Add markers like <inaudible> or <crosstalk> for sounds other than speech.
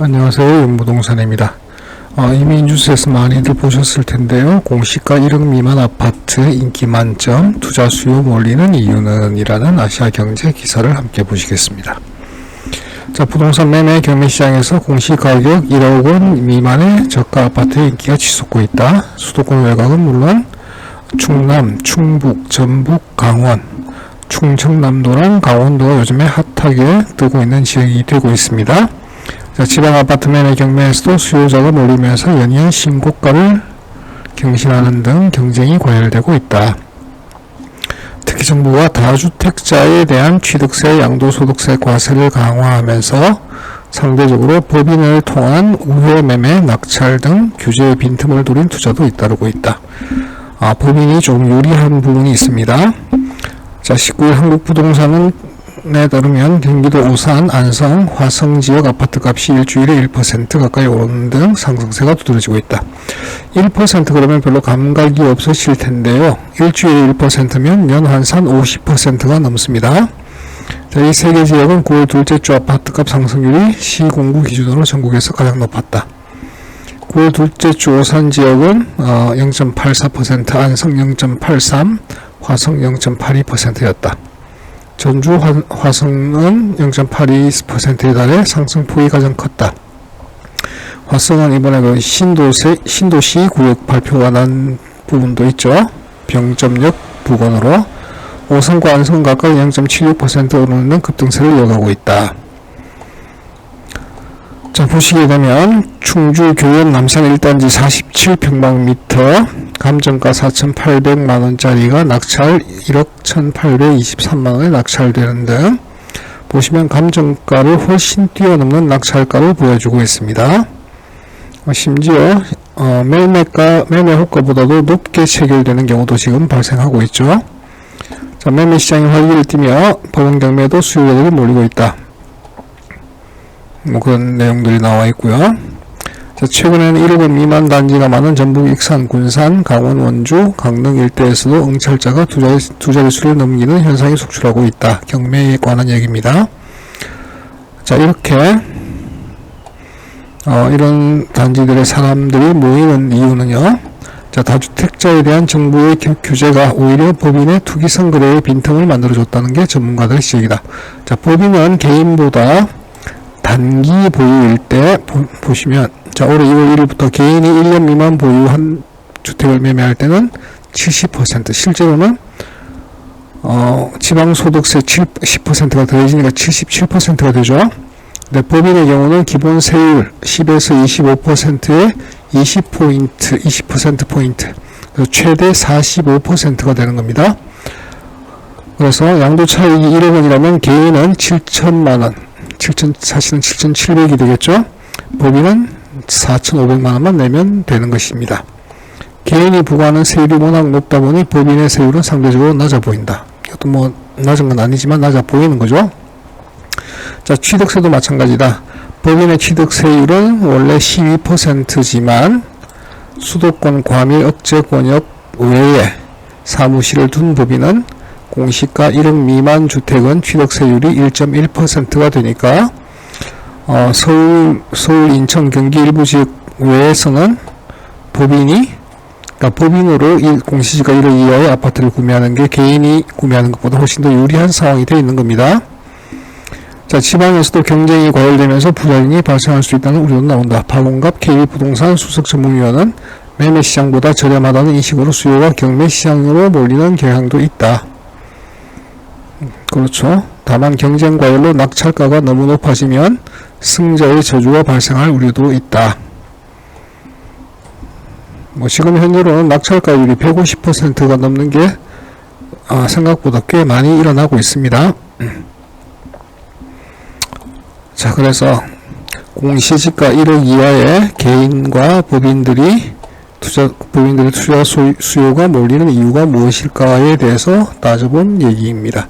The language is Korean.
안녕하세요. 윤부동산입니다. 어, 이미 뉴스에서 많이들 보셨을 텐데요. 공시가 1억 미만 아파트 인기 만점, 투자 수요 몰리는 이유는 이라는 아시아 경제 기사를 함께 보시겠습니다. 자, 부동산 매매 경매 시장에서 공시 가격 1억 원 미만의 저가 아파트의 인기가 치솟고 있다. 수도권 외곽은 물론 충남, 충북, 전북, 강원, 충청남도랑 강원도가 요즘에 핫하게 뜨고 있는 지역이 되고 있습니다. 자, 지방 아파트 매매 경매에서도 수요자가 몰리면서 연이은 신고가를 경신하는 등 경쟁이 과열되고 있다. 특히 정부가 다주택자에 대한 취득세, 양도소득세 과세를 강화하면서 상대적으로 법인을 통한 우회 매매, 낙찰 등 규제의 빈틈을 노린 투자도 잇따르고 있다. 아, 법인이 좀 유리한 부분이 있습니다. 자, 19일 한국부동산은 에 따르면 경기도 오산, 안성, 화성 지역 아파트 값이 일주일에 1% 가까이 오르는 등 상승세가 두드러지고 있다. 1% 그러면 별로 감각이 없으실 텐데요. 일주일에 1%면 연환산 50%가 넘습니다. 자, 이 세 개 지역은 9월 둘째 주 아파트값 상승률이 시공구 기준으로 전국에서 가장 높았다. 9월 둘째 주 오산 지역은 어, 0.84%, 안성 0.83, 화성 0.82%였다. 전주 화, 화성은 0.82%에 달해 상승폭이 가장 컸다. 화성은 이번에 그 신도세, 신도시 구역 발표가 난 부분도 있죠. 병점역 부근으로 오성과 안성 각각 0.76% 오르는 급등세를 이어가고 있다. 자, 보시게 되면 충주 교연 남산 1단지 47평방미터 감정가 4,800만원짜리가 낙찰 1억 1,823만원에 낙찰되는 등 보시면 감정가를 훨씬 뛰어넘는 낙찰가를 보여주고 있습니다. 어, 심지어 어, 매매가 매매 호가보다도 높게 체결되는 경우도 지금 발생하고 있죠. 자, 매매 시장이 활기를 띠며 법원 경매도 수요자들이 몰리고 있다. 뭐 그런 내용들이 나와 있고요. 자, 최근에는 1억 원 미만 단지가 많은 전북 익산, 군산, 강원, 원주, 강릉 일대에서도 응찰자가 두, 자리, 두 자릿수를 넘기는 현상이 속출하고 있다. 경매에 관한 얘기입니다. 자, 이렇게 어, 이런 단지들의 사람들이 모이는 이유는요. 자, 다주택자에 대한 정부의 규- 규제가 오히려 법인의 투기성 거래의 빈틈을 만들어줬다는 게 전문가들의 지적이다. 자, 법인은 개인보다 단기 보유일 때 보, 보시면 자 올해 2월 1일부터 개인이 1년 미만 보유한 주택을 매매할 때는 70% 실제로는 어, 지방소득세 7, 10%가 더해지니까 77%가 되죠. 근데 법인의 경우는 기본 세율 10에서 25%에 20포인트, 20%포인트, 최대 45%가 되는 겁니다. 그래서 양도 차익이 1억 원이라면 개인은 7천만 원, 7천, 사실은 7,700이 되겠죠. 법인은 4,500만 원만 내면 되는 것입니다. 개인이 부과하는 세율이 워낙 높다 보니 법인의 세율은 상대적으로 낮아 보인다. 이것도 뭐 낮은 건 아니지만 낮아 보이는 거죠. 자, 취득세도 마찬가지다. 법인의 취득세율은 원래 12%지만 수도권 과밀 억제 권역 외에 사무실을 둔 법인은 공시가 1억 미만 주택은 취득세율이 1.1%가 되니까 어, 서울, 서울, 인천, 경기 일부 지역 외에서는 법인이 그러니까 법인으로 이 공시지가 1억 이하의 아파트를 구매하는 게 개인이 구매하는 것보다 훨씬 더 유리한 상황이 되어 있는 겁니다. 자, 지방에서도 경쟁이 과열되면서 부작용이 발생할 수 있다는 우려도 나온다. 박원갑 KB부동산 수석전문위원은 매매 시장보다 저렴하다는 인식으로 수요가 경매 시장으로 몰리는 경향도 있다. 그렇죠. 다만 경쟁 과열로 낙찰가가 너무 높아지면 승자의 저주가 발생할 우려도 있다. 뭐 지금 현재로는 낙찰가율이 150%가 넘는 게 아, 생각보다 꽤 많이 일어나고 있습니다. <clears throat> 자, 그래서 공시지가 1억 이하의 개인과 법인들이 투자 법인들의 투자 소- 수요가 몰리는 이유가 무엇일까에 대해서 따져본 얘기입니다.